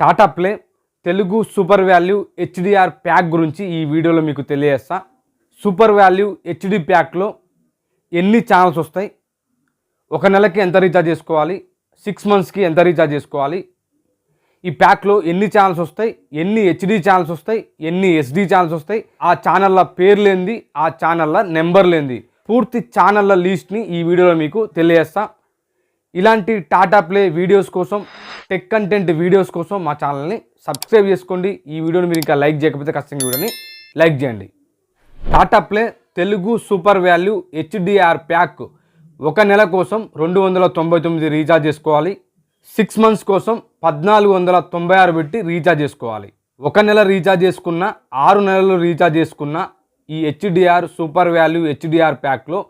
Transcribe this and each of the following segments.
Tata play Telugu super value HDR pack గురించి ఈ వీడియోలో మీకు తెలియజేస్తా. సూపర్ వాల్యూ హెచ్డి ప్యాక్లో ఎన్ని ఛానల్స్ వస్తాయి? ఒక నెలకి ఎంత రీఛార్జ్ చేసుకోవాలి? సిక్స్ మంత్స్కి ఎంత రీఛార్జ్ చేసుకోవాలి? ఈ ప్యాక్లో ఎన్ని ఛానల్స్ వస్తాయి? ఎన్ని హెచ్డి ఛానల్స్ వస్తాయి? ఎన్ని ఎస్డి ఛానల్స్ వస్తాయి? ఆ ఛానళ్ళ పేర్లేంది ఆ ఛానళ్ళ నెంబర్లేంది పూర్తి ఛానళ్ళ లిస్ట్ని ఈ వీడియోలో మీకు తెలియజేస్తా. ఇలాంటి టాటా ప్లే వీడియోస్ కోసం టెక్ కంటెంట్ వీడియోస్ కోసం మా ఛానల్ని సబ్స్క్రైబ్ చేసుకోండి. ఈ వీడియోని మీరు ఇంకా లైక్ చేయకపోతే ఖచ్చితంగా ఈ వీడియోని లైక్ చేయండి. Tata play Telugu super value HDR pack ఒక నెల కోసం రెండు వందల తొంభై తొమ్మిది రీఛార్జ్ చేసుకోవాలి. సిక్స్ మంత్స్ కోసం పద్నాలుగు వందల తొంభై ఆరు పెట్టి రీఛార్జ్ చేసుకోవాలి. ఒక నెల రీఛార్జ్ చేసుకున్న ఆరు నెలలు రీఛార్జ్ చేసుకున్న ఈ హెచ్డిఆర్ సూపర్ వాల్యూ హెచ్డిఆర్ ప్యాక్లో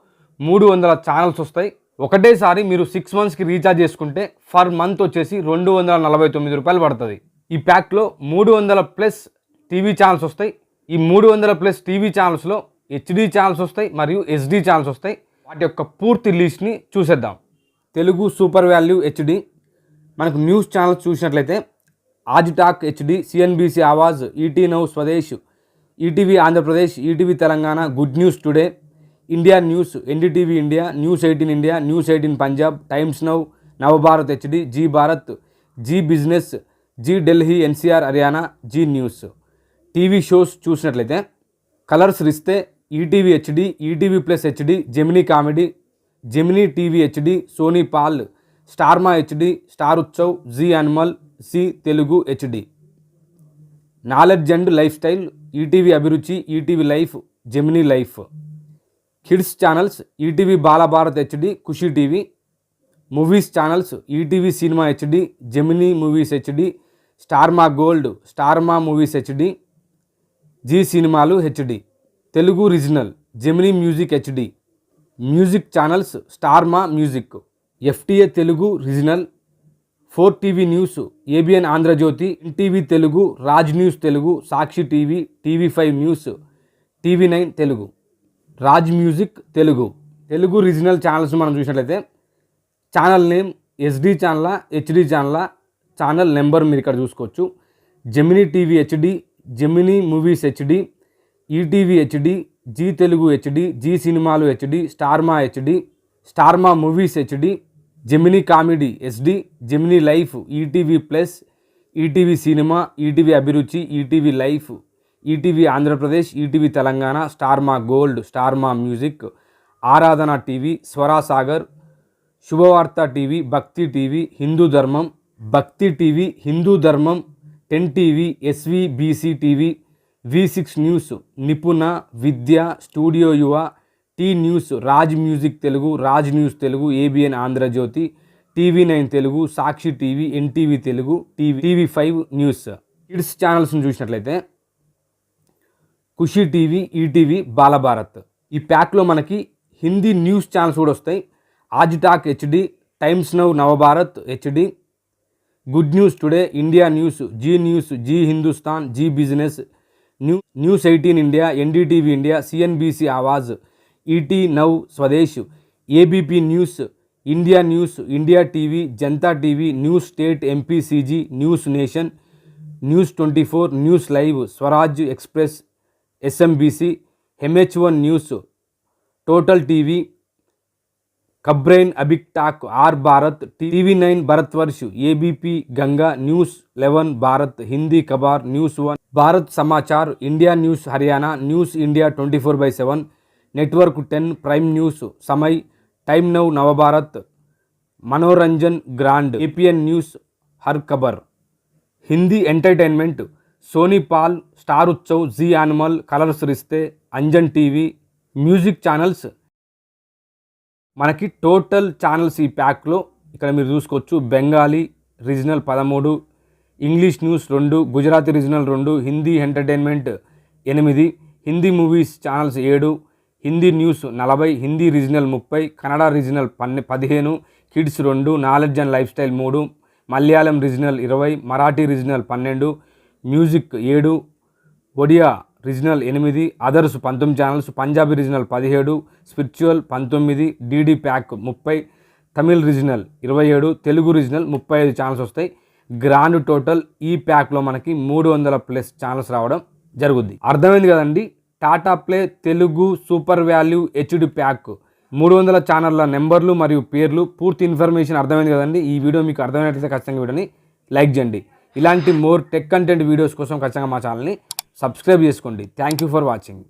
మూడు వందల ఛానల్స్ వస్తాయి. ఒకటేసారి మీరు సిక్స్ మంత్స్కి రీఛార్జ్ చేసుకుంటే ఫర్ మంత్ వచ్చేసి రెండు వందల నలభై తొమ్మిది రూపాయలు పడుతుంది. ఈ ప్యాక్లో మూడు వందల ప్లస్ టీవీ ఛానల్స్ వస్తాయి. ఈ మూడు వందల ప్లస్ టీవీ ఛానల్స్లో హెచ్డి ఛానల్స్ వస్తాయి మరియు ఎస్డి ఛానల్స్ వస్తాయి. వాటి యొక్క పూర్తి లిస్ట్ని చూసేద్దాం. తెలుగు సూపర్ వాల్యూ హెచ్డి మనకు న్యూస్ ఛానల్స్ చూసినట్లయితే ఆజ్టాక్ హెచ్డి సిఎన్బిసి ఆవాజ్ ఈటీ now Swades ETV Andhra Pradesh ETV Telangana good news today India news NDTV India news eighteen India news eighteen Punjab times now Navabharat HD G Bharat G business G Delhi NCR Haryana G news TV shows చూసినట్లయితే colours రిస్తే ETV HD ETV plus HD Gemini comedy Gemini TV HD Sony Paul Star Maa HD star Utsav G animal C Telugu HD knowledge and life style ETV అభిరుచి ETV life Gemini life kids channels ETV Bala Bharat HD ఖుషి TV movies channels ETV cinema HD Gemini movies HD Star Maa gold Star Maa movies HD G సినిమాలు HD Telugu regional Gemini music HD music channels Star Maa music FTA Telugu regional four TV news ABN Andhra Jyothi NTV Telugu Raj news Telugu Sakshi TV TV five news TV nine Telugu. Raj music Telugu. Telugu regional channels మనం చూసినట్లయితే channel name SD channel HD channel channel number మీరు ఇక్కడ చూసుకోవచ్చు. Gemini TV HD Gemini movies HD ETV HD G Telugu HD G సినిమాలు HD Star Maa HD Star Maa movies HD Gemini comedy SD Gemini life ETV plus ETV cinema ETV అభిరుచి ETV life ETV Andhra Pradesh ETV Telangana Star Maa gold Star Maa music ఆరాధన TV స్వరాసాగర్ శుభవార్త TV భక్తి TV Hindu ధర్మం Bhakti TV Hindu Dharmam ten TV SVBC TV V six News Nipuna Vidya Studio Yuva T News Raj Music Telugu Raj News Telugu ABN Andhra Jyothi TV nine Telugu Sakshi TV NTV Telugu TV TV five News. Kids ఛానల్స్ని చూసినట్లయితే ఖుషి TV ETV Bala Bharat. ఈ ప్యాక్లో మనకి Hindi news channels కూడా వస్తాయి. Aaj Tak HD Times Now Navbharat HD Good News Today India News Zee News Zee Hindustan Zee Business new News eighteen India NDTV India CNBC Awaaz ET Now Swadesh ABP News India News India TV Janta TV News State MPCG News Nation News twenty four News Live Swaraj Express SMBC MH one News Total TV Khabrein అబిక్ Tak R Bharat TV nine Bharatvarsh ABP Ganga News eleven Bharat Hindi Khabar news one Bharat Samachar India news Haryana news India twenty four by seven network ten prime news Samay time now Navbharat Manoranjan grand APN news Har Khabar Hindi entertainment Sony Pal Star Utsav Zee animal Colors Rishtey Anjan TV music channels. మనకి total channels ఈ ప్యాక్లో. ఇక్కడ మీరు చూసుకోవచ్చు Bengali regional పదమూడు English news రెండు Gujarati regional రెండు Hindi entertainment ఎనిమిది హిందీ మూవీస్ ఛానల్స్ ఏడు హిందీ న్యూస్ నలభై హిందీ రీజనల్ ముప్పై కన్నడ రీజనల్ పన్నె పదిహేను కిడ్స్ రెండు నాలెడ్జ్ అండ్ లైఫ్ స్టైల్ మూడు మలయాళం రీజనల్ ఇరవై మరాఠీ రీజనల్ పన్నెండు మ్యూజిక్ ఏడు ఒడియా రీజనల్ ఎనిమిది అదర్స్ పంతొమ్మిది ఛానల్స్ పంజాబీ రీజనల్ పదిహేడు స్పిరిచువల్ పంతొమ్మిది డీడీ ప్యాక్ ముప్పై తమిళ్ రీజనల్ ఇరవై ఏడు తెలుగు రీజనల్ ముప్పై ఐదు ఛానల్స్ వస్తాయి. గ్రాండ్ టోటల్ ఈ ప్యాక్లో మనకి మూడు వందల ప్లస్ ఛానల్స్ రావడం జరుగుద్ది. అర్థమైంది కదండి? Tata play Telugu super value HD pack మూడు వందల ఛానళ్ళ నెంబర్లు మరియు పేర్లు పూర్తి ఇన్ఫర్మేషన్ అర్థమైంది కదండి? ఈ వీడియో మీకు అర్థమైనట్లయితే ఖచ్చితంగా వీడియోని లైక్ చేయండి. ఇలాంటి మోర్ టెక్ కంటెంట్ వీడియోస్ కోసం ఖచ్చితంగా మా ఛానల్ని సబ్స్క్రైబ్ చేసుకోండి. Thank you for watching